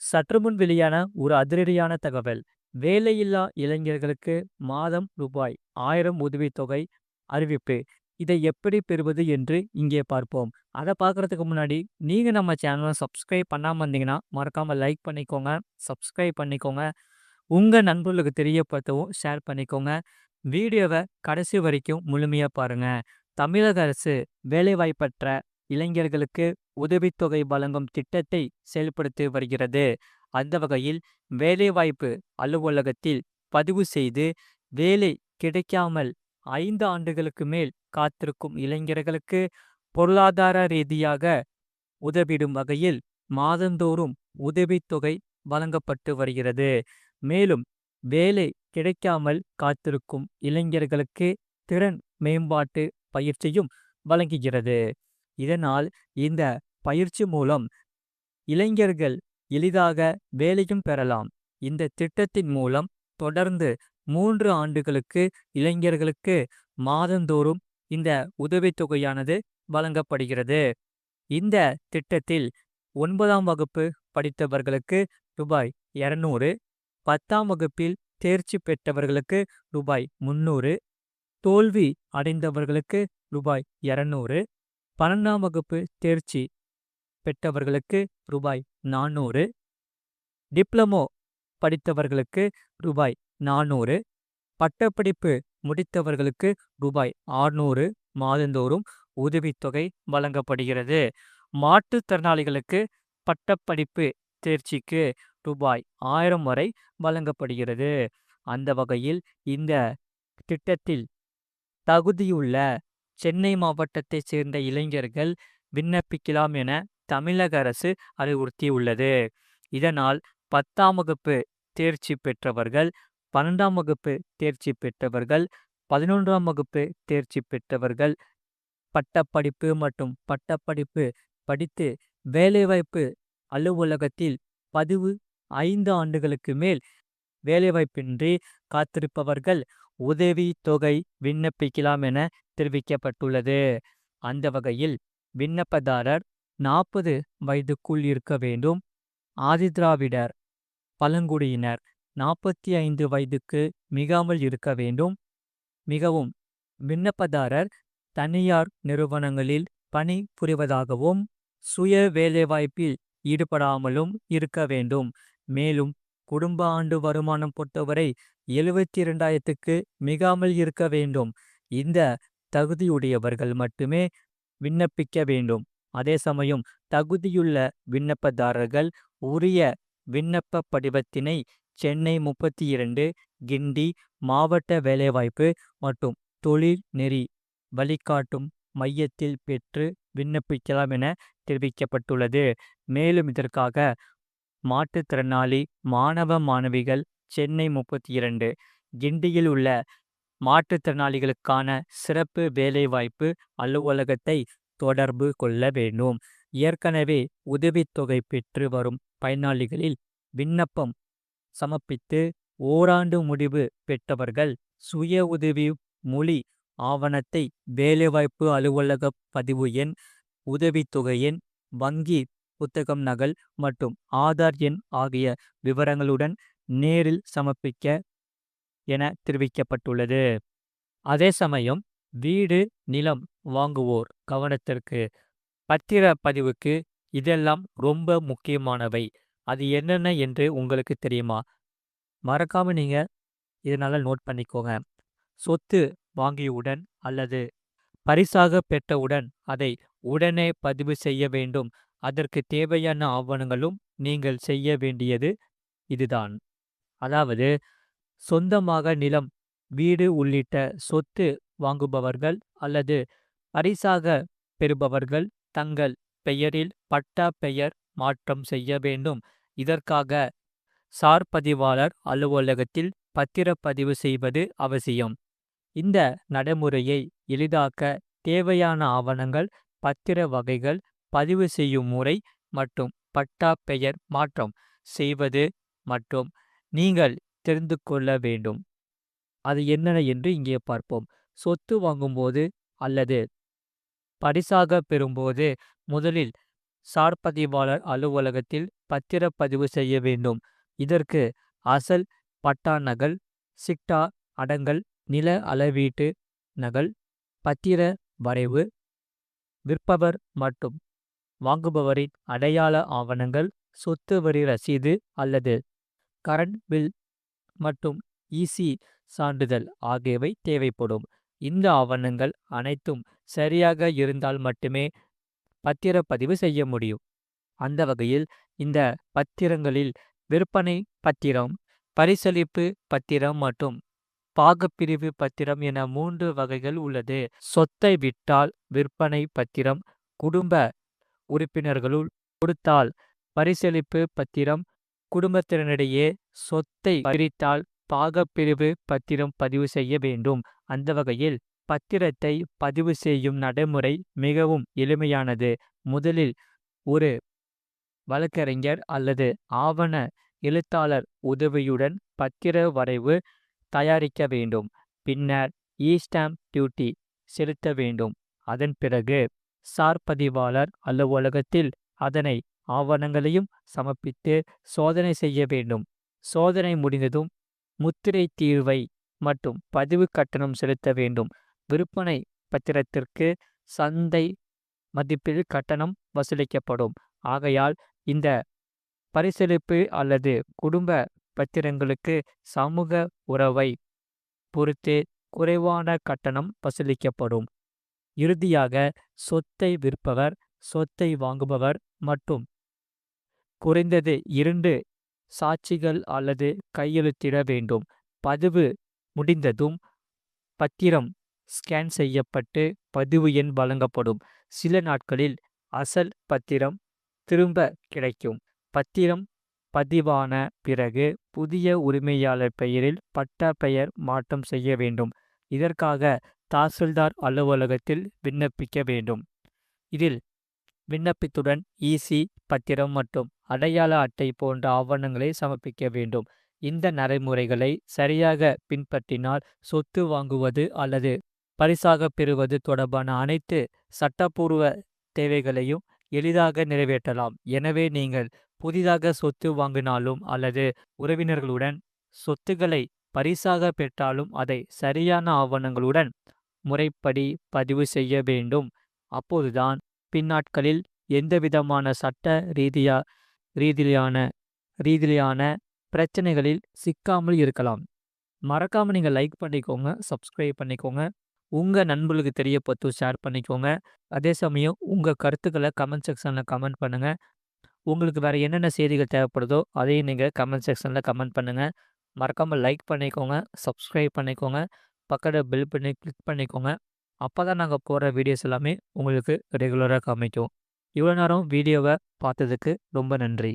சற்றுமுன் வெளியான ஒரு அதிரடியான தகவல். வேலையில்லா இளைஞர்களுக்கு மாதம் ரூபாய் ஆயிரம் உதவித்தொகை அறிவிப்பு. இதை எப்படி பெறுவது என்று இங்கே பார்ப்போம். அதை பார்க்கறதுக்கு முன்னாடி நீங்கள் நம்ம சேனலை சப்ஸ்கிரைப் பண்ணாமல் இருந்தீங்கன்னா மறக்காமல் லைக் பண்ணிக்கோங்க சப்ஸ்கிரைப் பண்ணிக்கோங்க. உங்கள் நண்பர்களுக்கு தெரியப்படுத்தவும் ஷேர் பண்ணிக்கோங்க. வீடியோவை கடைசி வரைக்கும் முழுமையாக பாருங்கள் தமிழக அரசு வேலைவாய்ப்பற்ற இளைஞர்களுக்கு உதவித்தொகை வழங்கும் திட்டத்தை செயல்படுத்தி வருகிறது. அந்த வகையில் வேலைவாய்ப்பு அலுவலகத்தில் பதிவு செய்து வேலை கிடைக்காமல் ஐந்து ஆண்டுகளுக்கு மேல் காத்திருக்கும் இளைஞர்களுக்கு பொருளாதார ரீதியாக உதவிடும் வகையில் மாதந்தோறும் உதவித்தொகை வழங்கப்பட்டு வருகிறது. மேலும் வேலை கிடைக்காமல் காத்திருக்கும் இளைஞர்களுக்கு திறன் மேம்பாட்டு பயிற்சியும் வழங்குகிறது. இதனால் இந்த பயிற்சி மூலம் இளைஞர்கள் எளிதாக வேலையும் பெறலாம். இந்த திட்டத்தின் மூலம் தொடர்ந்து மூன்று ஆண்டுகளுக்கு இளைஞர்களுக்கு மாதந்தோறும் இந்த உதவித்தொகையானது வழங்கப்படுகிறது. இந்த திட்டத்தில் ஒன்பதாம் வகுப்பு படித்தவர்களுக்கு ரூபாய் இரநூறு பத்தாம் வகுப்பில் தேர்ச்சி பெற்றவர்களுக்கு ரூபாய் முன்னூறு தோல்வி அடைந்தவர்களுக்கு ரூபாய் இரநூறு பன்னெண்டாம் வகுப்பு தேர்ச்சி பெற்றவர்களுக்கு ரூபாய் நானூறு. டிப்ளமோ படித்தவர்களுக்கு ரூபாய் நானூறு. பட்டப்படிப்பு முடித்தவர்களுக்கு ரூபாய் ஆறுநூறு மாதந்தோறும் உதவித்தொகை வழங்கப்படுகிறது. மாற்றுத்திறனாளிகளுக்கு பட்டப்படிப்பு தேர்ச்சிக்கு ரூபாய் ஆயிரம் வரை வழங்கப்படுகிறது. அந்த வகையில் இந்த திட்டத்தில் தகுதியுள்ள சென்னை மாவட்டத்தைச் சேர்ந்த இளைஞர்கள் விண்ணப்பிக்கலாம் என தமிழக அரசு அறிவுறுத்தியுள்ளது. இதனால் பத்தாம் வகுப்பு தேர்ச்சி பெற்றவர்கள் பன்னெண்டாம் வகுப்பு தேர்ச்சி பெற்றவர்கள் பதினொன்றாம் வகுப்பு தேர்ச்சி பெற்றவர்கள் பட்டப்படிப்பு மற்றும் பட்டப்படிப்பு படித்து வேலைவாய்ப்பு அலுவலகத்தில் பதிவு ஐந்து ஆண்டுகளுக்கு மேல் வேலைவாய்ப்பின்றி காத்திருப்பவர்கள் உதவி தொகை விண்ணப்பிக்கலாம் என தெரிவிக்கப்பட்டுள்ளது. அந்த வகையில் விண்ணப்பதாரர் நாற்பது வயதுக்குள் இருக்க வேண்டும். ஆதிதிராவிடர் பழங்குடியினர் நாற்பத்தி ஐந்து வயதுக்கு மிகாமல் இருக்க வேண்டும். மிகவும் விண்ணப்பதாரர் தனியார் நிறுவனங்களில் பணி புரிவதாகவும் சுய வேலைவாய்ப்பில் ஈடுபடாமலும் இருக்க வேண்டும். மேலும் குடும்ப ஆண்டு வருமானம் பொறுத்தவரை எழுபத்தி இரண்டாயிரத்துக்கு மிகாமல் இருக்க வேண்டும். இந்த தகுதியுடையவர்கள் மட்டுமே விண்ணப்பிக்க வேண்டும். அதே சமயம் தகுதியுள்ள விண்ணப்பதாரர்கள் உரிய விண்ணப்ப படிவத்தினை சென்னை முப்பத்தி இரண்டு கிண்டி மாவட்ட வேலைவாய்ப்பு மற்றும் தொழில் நெறி வழிகாட்டும் மையத்தில் பெற்று விண்ணப்பிக்கலாம் என தெரிவிக்கப்பட்டுள்ளது. மேலும் இதற்காக மாற்றுத்திறனாளி மாணவ மாணவிகள் சென்னை முப்பத்தி இரண்டு கிண்டியில் உள்ள மாற்றுத்திறனாளிகளுக்கான சிறப்பு வேலைவாய்ப்பு அலுவலகத்தை தொடர்பு கொள்ள வேண்டும். ஏற்கனவே உதவித்தொகை பெற்று வரும் பயனாளிகளில் விண்ணப்பம் சமர்ப்பித்து ஓராண்டு முடிவு பெற்றவர்கள் சுய உதவி மொழி ஆவணத்தை வேலைவாய்ப்பு அலுவலக பதிவு எண் உதவித்தொகை எண் வங்கி புத்தகம் நகல் மற்றும் ஆதார் எண் ஆகிய விவரங்களுடன் நேரில் சமர்ப்பிக்க என தெரிவிக்கப்பட்டுள்ளது. அதே சமயம் வீடு நிலம் வாங்குவோர் கவனத்திற்கு பத்திர பதிவுக்கு இதெல்லாம் ரொம்ப முக்கியமானவை. அது என்னென்ன என்று உங்களுக்கு தெரியுமா? மறக்காம நீங்க இதனால நோட் பண்ணிக்கோங்க. சொத்து வாங்கியவுடன் அல்லது பரிசாக பெற்றவுடன் அதை உடனே பதிவு செய்ய வேண்டும். அதற்கு தேவையான ஆவணங்களும் நீங்கள் செய்ய வேண்டியது இதுதான். அதாவது சொந்தமாக நிலம் வீடு உள்ளிட்ட சொத்து வாங்குபவர்கள் அல்லது பரிசாக பெறுபவர்கள் தங்கள் பெயரில் பட்டா பெயர் மாற்றம் செய்ய வேண்டும். இதற்காக சார்பதிவாளர் அலுவலகத்தில் பத்திரப்பதிவு செய்வது அவசியம். இந்த நடைமுறையை எளிதாக்க தேவையான ஆவணங்கள் பத்திர வகைகள் பதிவு செய்யும் முறை மற்றும் பட்டா பெயர் மாற்றம் செய்வது மற்றும் நீங்கள் தெரிந்து கொள்ள வேண்டும் அது என்னென்ன என்று இங்கே பார்ப்போம் சொத்து வாங்கும்போது அல்லது பரிசாக பெறும்போது முதலில் சார்பதிவாளர் அலுவலகத்தில் பத்திரப்பதிவு செய்ய வேண்டும். இதற்கு அசல் பட்டா நகல், சிட்டா அடங்கல், நில அளவீட்டு நகல், பத்திர வரைவு, விற்பவர் மற்றும் வாங்குபவரின் அடையாள ஆவணங்கள், சொத்து வரி ரசீது அல்லது கரண்ட் பில் மற்றும் இசி சான்றிதழ் ஆகியவை தேவைப்படும். இந்த ஆவணங்கள் அனைத்தும் சரியாக இருந்தால் மட்டுமே பத்திரப்பதிவு செய்ய முடியும். அந்த வகையில் இந்த பத்திரங்களில் விற்பனை பத்திரம், பரிசளிப்பு பத்திரம் மற்றும் பாகப்பிரிவு பத்திரம் என மூன்று வகைகள் உள்ளது. சொத்தை விட்டால் விற்பனை பத்திரம், குடும்ப உறுப்பினர்களுள் கொடுத்தால் பரிசளிப்பு பத்திரம், குடும்பத்தினரிடையே சொத்தை பிரித்தால் பாகப்பிரிவு பத்திரம் பதிவு செய்ய வேண்டும். அந்த வகையில் பத்திரத்தை பதிவு செய்யும் நடைமுறை மிகவும் எளிமையானது. முதலில் ஒரு வழக்கறிஞர் அல்லது ஆவண எழுத்தாளர் உதவியுடன் பத்திர வரைவு தயாரிக்க வேண்டும். பின்னர் இ-ஸ்டாம்ப் டியூட்டி செலுத்த வேண்டும். அதன் பிறகு சார்பதிவாளர் அலுவலகத்தில் அதனை ஆவணங்களையும் சமர்ப்பித்து சோதனை செய்ய வேண்டும். சோதனை முடிந்ததும் முத்திரை தீர்வை மற்றும் பதிவு கட்டணம் செலுத்த வேண்டும். விற்பனை பத்திரத்திற்கு சந்தை மதிப்பில் கட்டணம் வசூலிக்கப்படும். ஆகையால் இந்த பரிசளிப்பு அல்லது குடும்ப பத்திரங்களுக்கு சமூக உறவை பொறுத்து குறைவான கட்டணம் வசூலிக்கப்படும். இறுதியாக சொத்தை விற்பவர், சொத்தை வாங்குபவர் மற்றும் குறைந்தது இரண்டு சாட்சிகள் அல்லது கையெழுத்திட வேண்டும். பதிவு முடிந்ததும் பத்திரம் ஸ்கேன் செய்யப்பட்டு பதிவு எண் வழங்கப்படும். சில நாட்களில் அசல் பத்திரம் திரும்ப கிடைக்கும். பத்திரம் பதிவான பிறகு புதிய உரிமையாளர் பெயரில் பட்டா பெயர் மாற்றம் செய்ய வேண்டும். இதற்காக தாசில்தார் அலுவலகத்தில் விண்ணப்பிக்க வேண்டும். இதில் விண்ணப்பத்துடன் ஈசி பத்திரம் மற்றும் அடையாள அட்டை போன்ற ஆவணங்களை சமர்ப்பிக்க வேண்டும். இந்த நடைமுறைகளை சரியாக பின்பற்றினால் சொத்து வாங்குவது அல்லது பரிசாக பெறுவது தொடர்பான அனைத்து சட்டப்பூர்வ தேவைகளையும் எளிதாக நிறைவேற்றலாம். எனவே நீங்கள் புதிதாக சொத்து வாங்கினாலும் அல்லது உறவினர்களுடன் சொத்துக்களை பரிசாக பெற்றாலும் அதை சரியான ஆவணங்களுடன் முறைப்படி பதிவு செய்ய வேண்டும். அப்போதுதான் பின்னாட்களில் எந்தவிதமான சட்ட ரீதியா ரீதியான ரீதியான பிரச்சனைகளில் சிக்காமல் இருக்கலாம். மறக்காம நீங்க லைக் பண்ணிக்கோங்க, சப்ஸ்கிரைப் பண்ணிக்கோங்க. உங்க நண்பர்களுக்கு தெரியப்படுத்தி ஷேர் பண்ணிக்கோங்க. அதே சமயம் உங்க கருத்துக்களை கமெண்ட் செக்ஷன்ல கமெண்ட் பண்ணுங்க. உங்களுக்கு வேற என்னென்ன செய்திகள் தேவைப்படுதோ அதையும் நீங்க கமெண்ட் செக்ஷன்ல கமெண்ட் பண்ணுங்க. மறக்காம லைக் பண்ணிக்கோங்க, சப்ஸ்கிரைப் பண்ணிக்கோங்க. பக்கத்துல பில் பண்ணி கிளிக் பண்ணிக்கோங்க. அப்பதான் நாங்க போடுற வீடியோஸ் எல்லாமே உங்களுக்கு ரெகுலரா காமிக்கும். இவ்வளோ நேரம் வீடியோவ பார்த்ததுக்கு ரொம்ப நன்றி.